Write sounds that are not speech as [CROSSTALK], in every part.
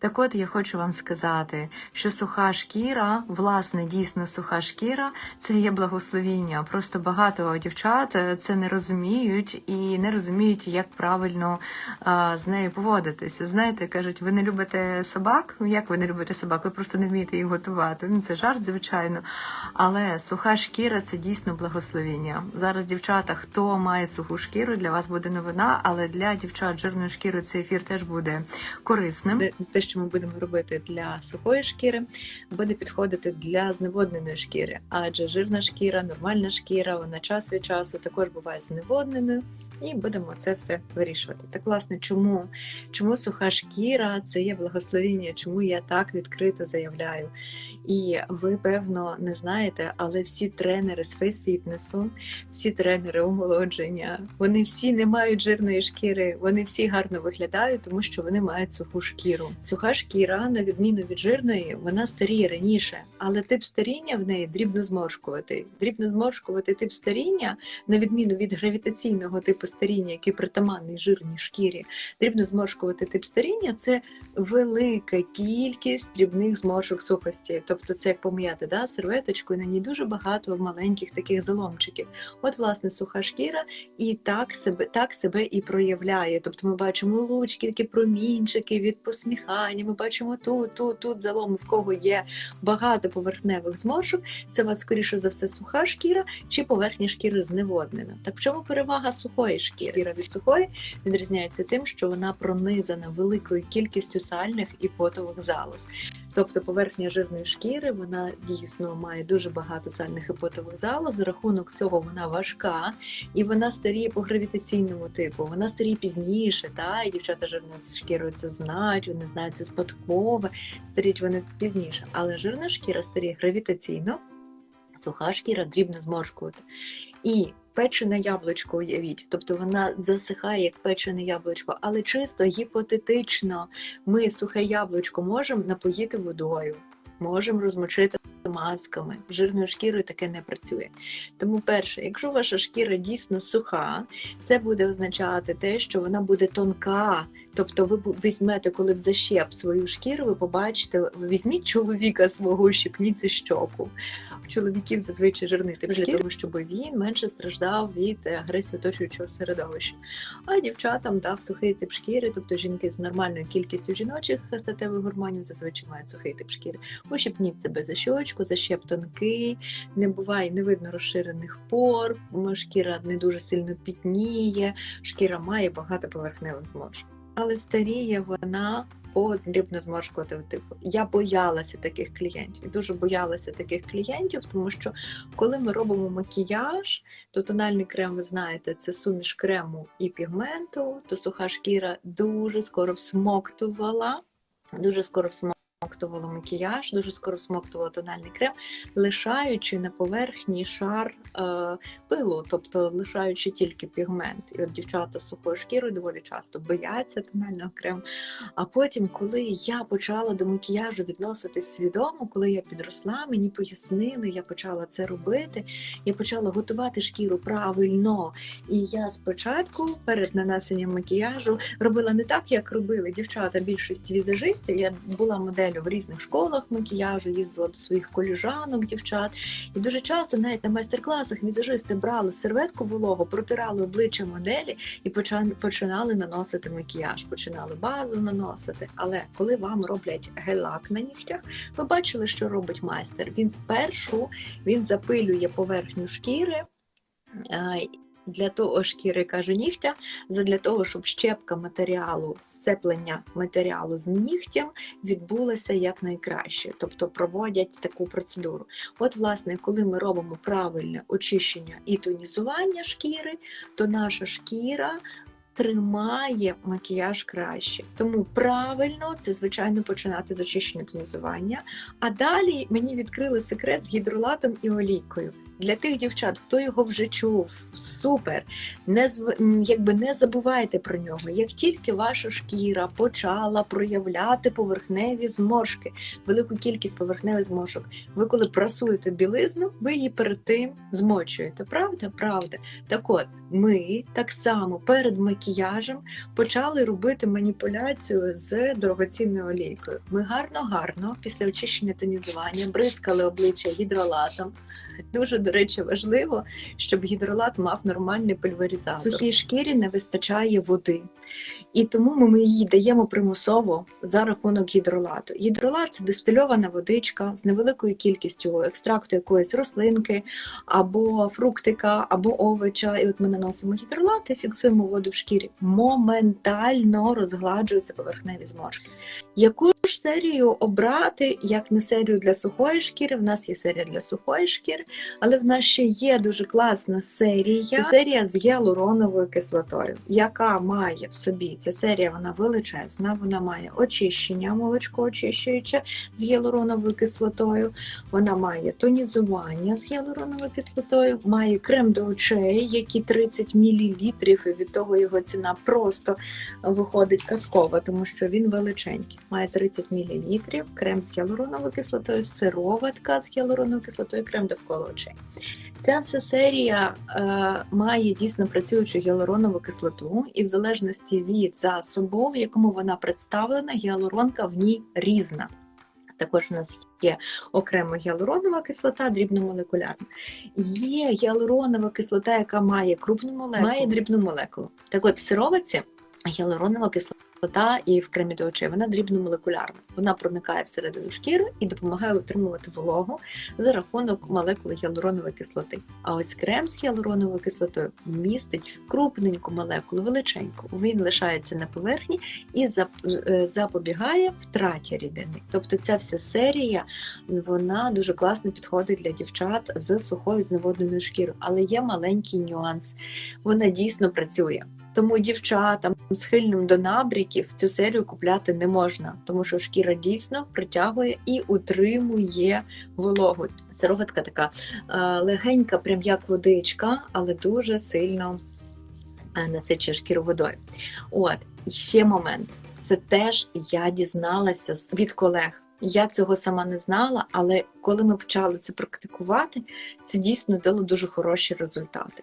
Так от я хочу вам сказати, що суха шкіра, власне, дійсно суха шкіра, це є благословіння. Просто багато дівчат е, це не розуміють і не розуміють, як правильно а, з нею поводитися. Знаєте, кажуть, ви не любите собак? Як ви не любите собак? Ви просто не вмієте їх готувати. Ну це жарт, звичайно. Але суха шкіра це дійсно благословіння. Зараз, дівчата, хто має суху шкіру, для вас буде новина, але для дівчат з жирною шкірою цей ефір теж буде корисним. Що ми будемо робити для сухої шкіри, буде підходити для зневодненої шкіри, адже жирна шкіра, нормальна шкіра, вона час від часу також буває зневодненою. І будемо це все вирішувати. Так, власне, чому? Чому суха шкіра це є благословіння? Чому я так відкрито заявляю? І ви, певно, не знаєте, але всі тренери з фейс-фітнесу, всі тренери омолодження, вони всі не мають жирної шкіри, вони всі гарно виглядають, тому що вони мають суху шкіру. Суха шкіра, на відміну від жирної, вона старіє раніше, але тип старіння в неї дрібно зморшкувати. Дрібно зморшкувати тип старіння, на відміну від гравітаційного типу старіння, який притаманний жирній шкірі, дрібно зморшкувати тип старіння це велика кількість дрібних зморшок сухості. Тобто, це як пом'яти да, серветочку, і на ній дуже багато маленьких таких заломчиків. От, власне, суха шкіра і так себе, так себе і проявляє. Тобто ми бачимо лучки, такі промінчики від посміхання. Ми бачимо тут, тут, тут заломи, в кого є багато поверхневих зморшок. Це у вас скоріше за все суха шкіра чи поверхня шкіри зневоднена. Так в чому перевага сухої шкіри? Шкіра від сухої відрізняється тим, що вона пронизана великою кількістю сальних і потових залоз. Тобто поверхня жирної шкіри вона дійсно має дуже багато сальних і потових залоз. За рахунок цього вона важка і вона старіє по гравітаційному типу. Вона старіє пізніше, та і дівчата жирною шкірою це знають, вони знають це спадкове, старіють вони пізніше. Але жирна шкіра старіє гравітаційно, суха шкіра дрібно зморшкувати. І печене яблучко уявіть, тобто вона засихає як печене яблучко, але чисто гіпотетично ми сухе яблучко можемо напоїти водою, можемо розмочити масками. Жирною шкірою таке не працює. Тому, перше, якщо ваша шкіра дійсно суха, це буде означати те, що вона буде тонка. Тобто, ви візьмете, коли в защеп свою шкіру, ви побачите, ви візьміть чоловіка свого, щепніть за щоку. У чоловіків зазвичай жирний тип для того, щоб він менше страждав від агресії оточуючого середовища. А дівчатам дав сухий тип шкіри, тобто жінки з нормальною кількістю жіночих статевих гормонів зазвичай мають сухий тип шкіри. Ущипніть себе за щочку, защеп тонкий, не буває, не видно розширених пор, шкіра не дуже сильно пітніє, шкіра має багато поверхневих зморшок. Але старіє вона по зморшкувати. типу. Я боялася таких клієнтів, дуже боялася таких клієнтів, тому що коли ми робимо макіяж, то тональний крем, ви знаєте, це суміш крему і пігменту, то суха шкіра дуже скоро всмоктувала, дуже скоро всмоктувала макіяж, дуже скоро всмоктувала тональний крем, лишаючи на поверхні шар е, пилу, тобто лишаючи тільки пігмент. І от дівчата з сухою шкірою доволі часто бояться тонального крему. А потім, коли я почала до макіяжу відноситись свідомо, коли я підросла, мені пояснили, я почала це робити, я почала готувати шкіру правильно. І я спочатку перед нанесенням макіяжу робила не так, як робили дівчата, більшість візажистів. Я була моделлю в різних школах макіяжу, їздила до своїх коліжанок, дівчат. І дуже часто навіть на майстер-класах візажисти брали серветку вологу, протирали обличчя моделі і починали наносити макіяж, починали базу наносити. Але коли вам роблять гель-лак на нігтях, ви бачили, що робить майстер. Він спершу він запилює поверхню шкіри. Для того шкіри каже нігтя, для того, щоб щепка матеріалу, сцеплення матеріалу з нігтям відбулося якнайкраще, тобто проводять таку процедуру. От, власне, коли ми робимо правильне очищення і тонізування шкіри, то наша шкіра тримає макіяж краще. Тому правильно це, звичайно, починати з очищення тонізування. А далі мені відкрили секрет з гідролатом і олійкою. Для тих дівчат, хто його вже чув, супер. Не якби не забувайте про нього. Як тільки ваша шкіра почала проявляти поверхневі зморшки, велику кількість поверхневих зморшок, ви коли прасуєте білизну, ви її перед тим змочуєте. Правда? Правда. Так от, ми так само перед макіяжем почали робити маніпуляцію з дорогоцінною олійкою. Ми гарно-гарно після очищення тонізування бризкали обличчя гідролатом. Дуже, до речі, важливо, щоб гідролат мав нормальний пульверизатор. Сухій шкірі не вистачає води. І тому ми її даємо примусово за рахунок гідролату. Гідролат це дистильована водичка з невеликою кількістю екстракту якоїсь рослинки або фруктика, або овоча. І от ми наносимо гідролат і фіксуємо воду в шкірі. Моментально розгладжуються поверхневі зморшки. Яку ж серію обрати, як не серію для сухої шкіри? В нас є серія для сухої шкіри, але в нас ще є дуже класна серія. Це серія з гіалуроновою кислотою, яка має в собі ця серія, вона величезна, вона має очищення, молочко очищуюче з гіалуроновою кислотою. Вона має тонізування з гіалуроновою кислотою, має крем до очей, який 30 мл, і від того його ціна просто виходить казкова, тому що він величенький. Має 30 мл, крем з гіалуроновою кислотою, сироватка з гіалуроновою кислотою, крем довкола очей. Ця вся серія е, має дійсно працюючу гіалуронову кислоту, і в залежності від засобу, в якому вона представлена, гіалуронка в ній різна. Також в нас є окремо гіалуронова кислота, дрібномолекулярна. Є гіалуронова кислота, яка має крупну молекулу, має дрібну молекулу. Так от в сироватці гіалуронова кислота і в кремі до очей, вона дрібномолекулярна. Вона проникає всередину шкіри і допомагає утримувати вологу за рахунок молекули гіалуронової кислоти. А ось крем з гіалуроновою кислотою містить крупненьку молекулу, величеньку. Він лишається на поверхні і е, запобігає втраті рідини. Тобто ця вся серія вона дуже класно підходить для дівчат з сухою зневодненою шкірою. Але є маленький нюанс. Вона дійсно працює. Тому дівчатам схильним до набріків цю серію купляти не можна, тому що шкіра дійсно притягує і утримує вологу. Сироватка така е, легенька, прям як водичка, але дуже сильно е, насичує шкіру водою. От ще момент. Це теж я дізналася від колег. Я цього сама не знала, але коли ми почали це практикувати, це дійсно дало дуже хороші результати.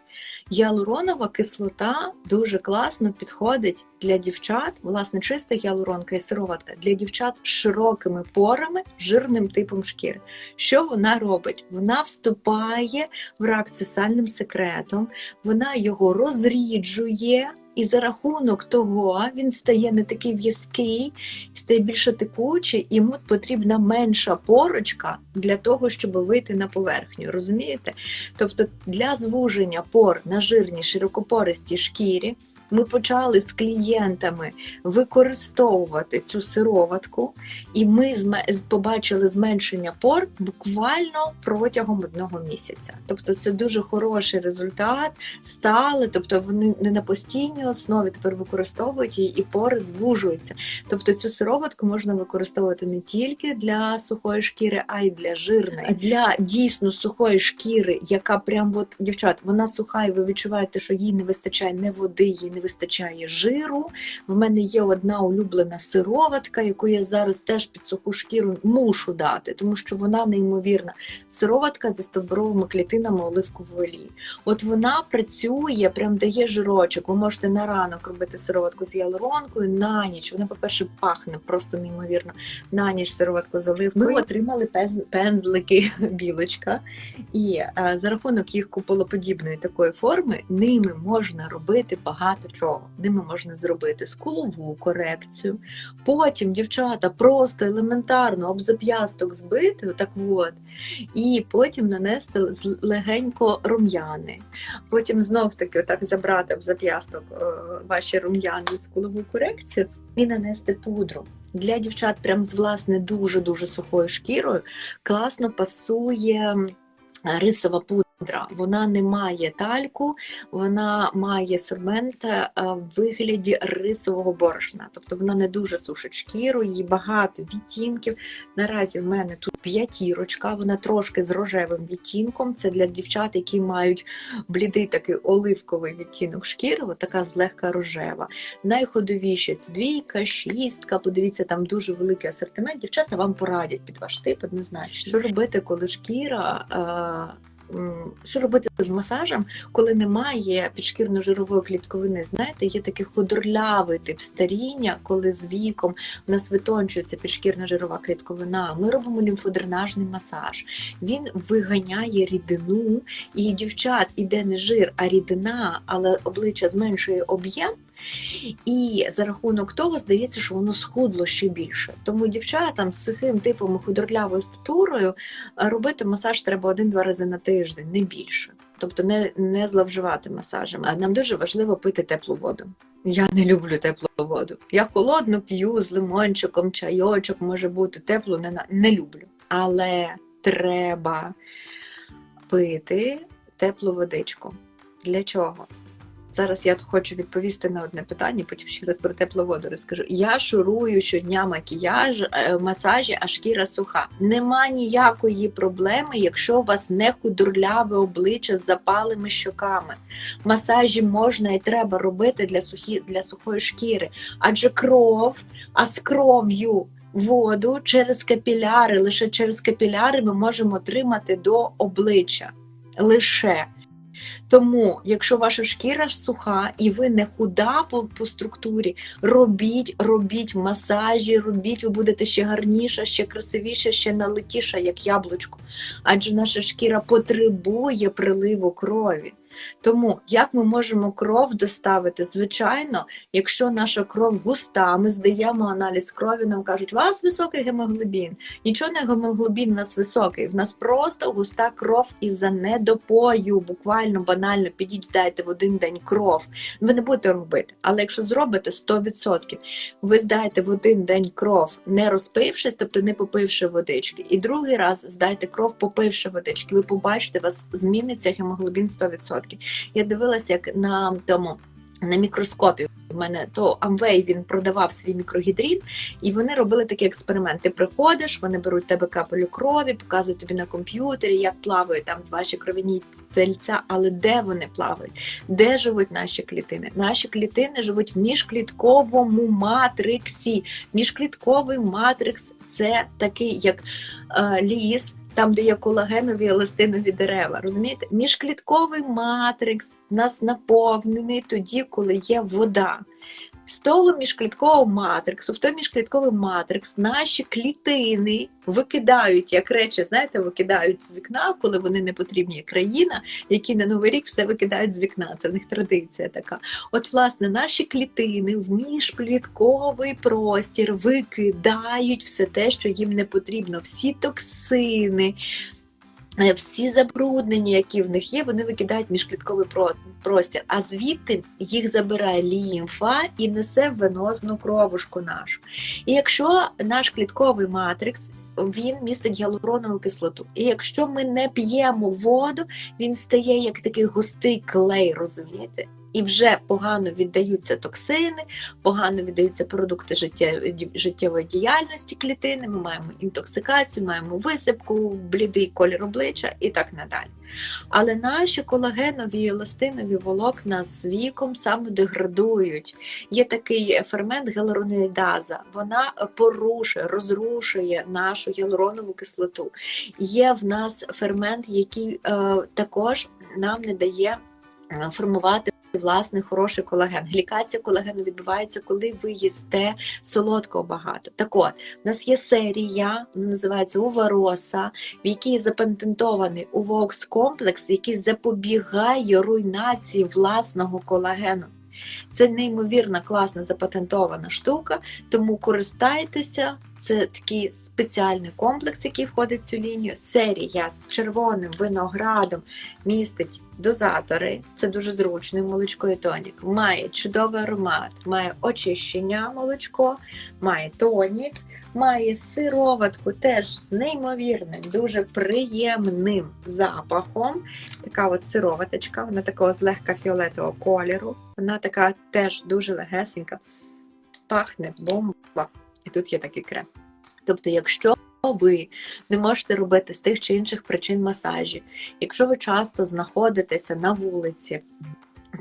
Ялуронова кислота дуже класно підходить для дівчат, власне, чиста гіалуронка і сироватка для дівчат широкими порами, жирним типом шкіри. Що вона робить? Вона вступає в з сальним секретом, вона його розріджує. І за рахунок того він стає не такий в'язкий, стає більше текучий, йому потрібна менша порочка для того, щоб вийти на поверхню. Розумієте? Тобто для звуження пор на жирній широкопористій шкірі ми почали з клієнтами використовувати цю сироватку, і ми побачили зменшення пор буквально протягом одного місяця. Тобто це дуже хороший результат, стали, тобто вони не на постійній основі тепер використовують її, і пори звужуються. Тобто цю сироватку можна використовувати не тільки для сухої шкіри, а й для жирної. Для дійсно сухої шкіри, яка прям от дівчат, вона суха, і ви відчуваєте, що їй не вистачає не води, їй не вистачає жиру. В мене є одна улюблена сироватка, яку я зараз теж під суху шкіру мушу дати, тому що вона неймовірна. Сироватка зі стовбуровими клітинами оливкової олії. От вона працює, прям дає жирочок. Ви можете на ранок робити сироватку з гіалуронкою, на ніч. Вона, по-перше, пахне просто неймовірно. На ніч сироватку з оливкою. Ми отримали пензлики [LAUGHS] білочка, і е, за рахунок їх куполоподібної такої форми, ними можна робити багато чого. Ними можна зробити скулову корекцію. Потім дівчата просто елементарно об зап'ясток збити, отак от, і потім нанести легенько рум'яни. Потім знов таки отак забрати об зап'ясток е, ваші рум'яни в кулову корекцію і нанести пудру. Для дівчат прям з власне дуже дуже сухою шкірою класно пасує рисова пудра. Вона не має тальку, вона має сорбент е, в вигляді рисового борошна. Тобто вона не дуже сушить шкіру, її багато відтінків. Наразі в мене тут п'ятірочка, вона трошки з рожевим відтінком. Це для дівчат, які мають блідий такий оливковий відтінок шкіри, от така злегка рожева. Найходовіше це двійка, шістка. Подивіться, там дуже великий асортимент. Дівчата вам порадять під ваш тип однозначно. Що робити, коли шкіра? е, Що робити з масажем, коли немає підшкірно-жирової клітковини? Знаєте, є такий худорлявий тип старіння, коли з віком у нас витончується підшкірно-жирова клітковина. Ми робимо лімфодренажний масаж. Він виганяє рідину, і дівчат іде не жир, а рідина, але обличчя зменшує об'єм. І за рахунок того здається, що воно схудло ще більше. Тому дівчатам з сухим типом худорлявою статурою робити масаж треба один-два рази на тиждень, не більше. Тобто не, не зловживати масажем. Нам дуже важливо пити теплу воду. Я не люблю теплу воду. Я холодну п'ю з лимончиком, чайочок може бути теплу, не, не люблю. Але треба пити теплу водичку. Для чого? Зараз я хочу відповісти на одне питання, потім ще раз про теплу воду розкажу. Я шурую щодня макіяж, е, масажі, а шкіра суха. Нема ніякої проблеми, якщо у вас не худорляве обличчя з запалими щоками. Масажі можна і треба робити для, сухі, для сухої шкіри, адже кров, а з кров'ю. Воду через капіляри, лише через капіляри ми можемо отримати до обличчя. Лише. Тому, якщо ваша шкіра суха і ви не худа по, по структурі, робіть, робіть масажі, робіть, ви будете ще гарніша, ще красивіша, ще налетіша, як яблучко. Адже наша шкіра потребує приливу крові. Тому як ми можемо кров доставити? Звичайно, якщо наша кров густа, ми здаємо аналіз крові, нам кажуть, у вас високий гемоглобін. Нічого не гемоглобін у нас високий. В нас просто густа кров із-за недопою. Буквально банально підіть, здайте в один день кров. Ви не будете робити. Але якщо зробите 100%, ви здайте в один день кров, не розпившись, тобто не попивши водички, і другий раз здайте кров, попивши водички. Ви побачите, у вас зміниться гемоглобін 100%. Я дивилася, як на тому. На мікроскопі в мене то Амвей він продавав свій мікрогідрін, і вони робили такий експеримент. Ти приходиш, вони беруть тебе капелю крові, показують тобі на комп'ютері, як плавають там ваші кровяні тельця, але де вони плавають, де живуть наші клітини? Наші клітини живуть в міжклітковому матриксі. Міжклітковий матрикс це такий як е, ліс. Там, де є колагенові еластинові дерева, розумієте? Міжклітковий матрикс в нас наповнений тоді, коли є вода. З того міжкліткового матриксу, в той міжклітковий матрикс наші клітини викидають як речі, знаєте, викидають з вікна, коли вони не потрібні країна, які на новий рік все викидають з вікна. Це в них традиція така. От, власне, наші клітини в міжклітковий простір викидають все те, що їм не потрібно, всі токсини. Е, Всі забруднення, які в них є, вони викидають міжклітковий простір, а звідти їх забирає лімфа і несе в венозну кровушку нашу. І якщо наш клітковий матрикс він містить гіалуронову кислоту. І якщо ми не п'ємо воду, він стає як такий густий клей, розумієте? І вже погано віддаються токсини, погано віддаються продукти життєвої діяльності клітини. Ми маємо інтоксикацію, маємо висипку, блідий колір обличчя і так надалі. Але наші колагенові і еластинові волокна з віком самодеградують. Є такий фермент гіалуроноїдаза. Вона порушує, розрушує нашу гіалуронову кислоту. Є в нас фермент, який е, також нам не дає е, формувати. Власний хороший колаген. Глікація колагену відбувається, коли ви їсте солодкого багато. Так от, у нас є серія, називається Увароса, в якій запатентований Увокс комплекс, який запобігає руйнації власного колагену. Це неймовірна класна запатентована штука, тому користайтеся. Це такий спеціальний комплекс, який входить в цю лінію. Серія з червоним виноградом містить дозатори. Це дуже зручний молочко і тонік. Має чудовий аромат, має очищення молочко, має тонік, має сироватку теж з неймовірним, дуже приємним запахом. Така от сироваточка, вона такого злегка фіолетового кольору. Вона така теж дуже легесенька, пахне бомба. І тут є такий крем. Тобто, якщо ви не можете робити з тих чи інших причин масажі, якщо ви часто знаходитеся на вулиці,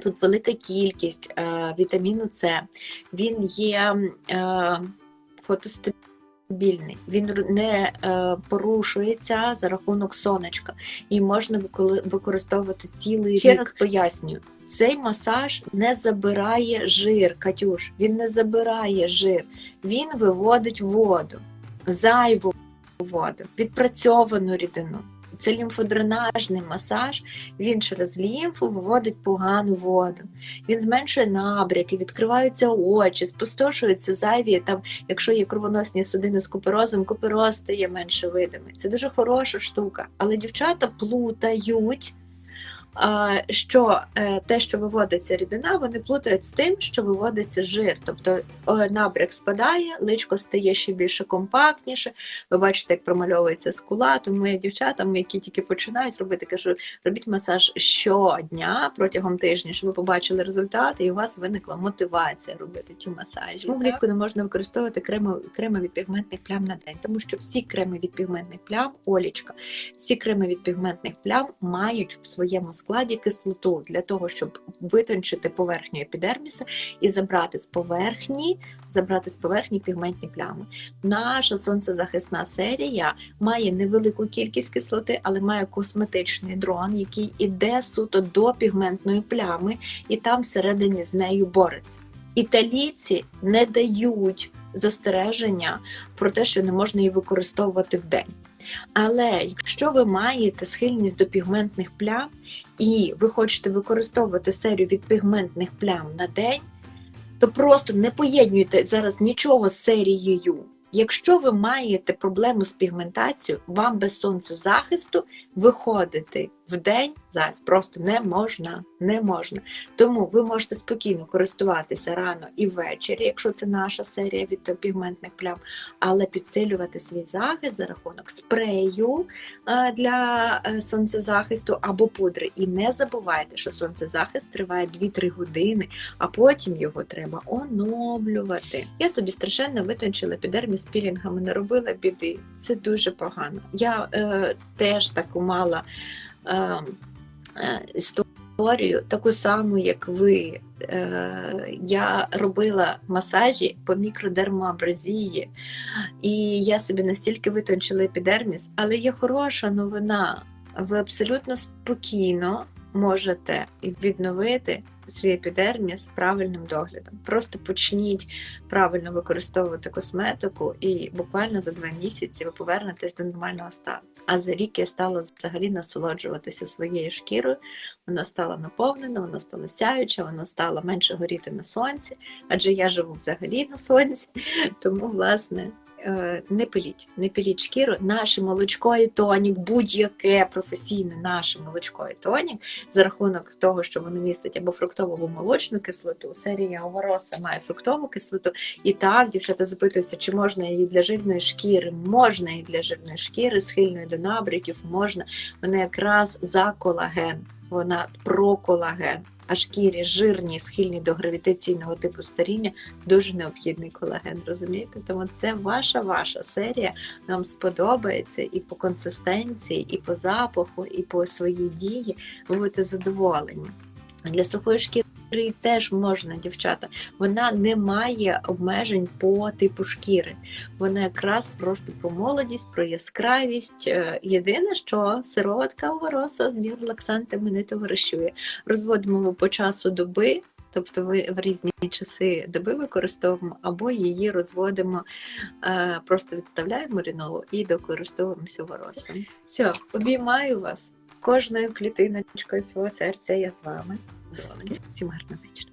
тут велика кількість е, вітаміну С, він є е, фотостабільний, він не е, порушується за рахунок сонечка, і можна використовувати цілий Ще рік. раз пояснюю. Цей масаж не забирає жир, Катюш. Він не забирає жир, він виводить воду, зайву воду, відпрацьовану рідину. Це лімфодренажний масаж, він через лімфу виводить погану воду. Він зменшує набряки, відкриваються очі, спустошуються зайві. Там, якщо є кровоносні судини з куперозом, купероз стає менше видимий. Це дуже хороша штука. Але дівчата плутають. Що е, те, що виводиться рідина, вони плутають з тим, що виводиться жир. Тобто е, набряк спадає, личко стає ще більше компактніше. Ви бачите, як промальовується скула. Тому я дівчатам, які тільки починають робити, кажу, робіть масаж щодня протягом тижня, щоб ви побачили результати, і у вас виникла мотивація робити ті масажі. Чому влітку не можна використовувати креми, креми від пігментних плям на день, тому що всі креми від пігментних плям, олічка, всі креми від пігментних плям мають в своєму складі кислоту для того, щоб витончити поверхню епідерміса і забрати з поверхні, забрати з поверхні пігментні плями. Наша сонцезахисна серія має невелику кількість кислоти, але має косметичний дрон, який іде суто до пігментної плями, і там всередині з нею бореться. Італійці не дають застереження про те, що не можна її використовувати вдень. Але якщо ви маєте схильність до пігментних плям і ви хочете використовувати серію від пігментних плям на день, то просто не поєднуйте зараз нічого з серією. Якщо ви маєте проблему з пігментацією, вам без сонцезахисту виходити в день зараз просто не можна. Не можна. Тому ви можете спокійно користуватися рано і ввечері, якщо це наша серія від пігментних плям, але підсилювати свій захист за рахунок спрею е, для е, сонцезахисту або пудри. І не забувайте, що сонцезахист триває 2-3 години, а потім його треба оновлювати. Я собі страшенно витончила епідерміс пілінгами, не робила біди. Це дуже погано. Я е, теж таку мала е, е, історію, таку саму, як ви. Е, я робила масажі по мікродермоабразії, і я собі настільки витончила епідерміс, але є хороша новина. Ви абсолютно спокійно можете відновити свій епідерміс правильним доглядом. Просто почніть правильно використовувати косметику, і буквально за два місяці ви повернетесь до нормального стану. А за рік я стала взагалі насолоджуватися своєю шкірою. Вона стала наповнена, вона стала сяюча, вона стала менше горіти на сонці, адже я живу взагалі на сонці. [LAUGHS] Тому, власне, не пиліть, не пиліть шкіру. Наше молочко і тонік, будь-яке професійне наше молочко і тонік, за рахунок того, що воно містить або фруктову або молочну кислоту. Серія Овороса має фруктову кислоту. І так, дівчата запитуються, чи можна її для жирної шкіри. Можна і для жирної шкіри, схильної до набряків, можна. Вона якраз за колаген, вона про колаген. А шкірі жирні, схильні до гравітаційного типу старіння, дуже необхідний колаген, розумієте? Тому це ваша ваша серія. Нам сподобається і по консистенції, і по запаху, і по своїй дії. Ви будете задоволені. Для сухої шкіри теж можна, дівчата. Вона не має обмежень по типу шкіри. Вона якраз просто про молодість, про яскравість. Е, Єдине, що сироватка овороса з лаксантами не товаришує. Розводимо ми по часу доби. Тобто ви в різні часи доби використовуємо, або її розводимо, е, просто відставляємо рінову і докористовуємося воросом. Все, обіймаю вас кожною клітиночкою свого серця. Я з вами. Всім гарного вечора.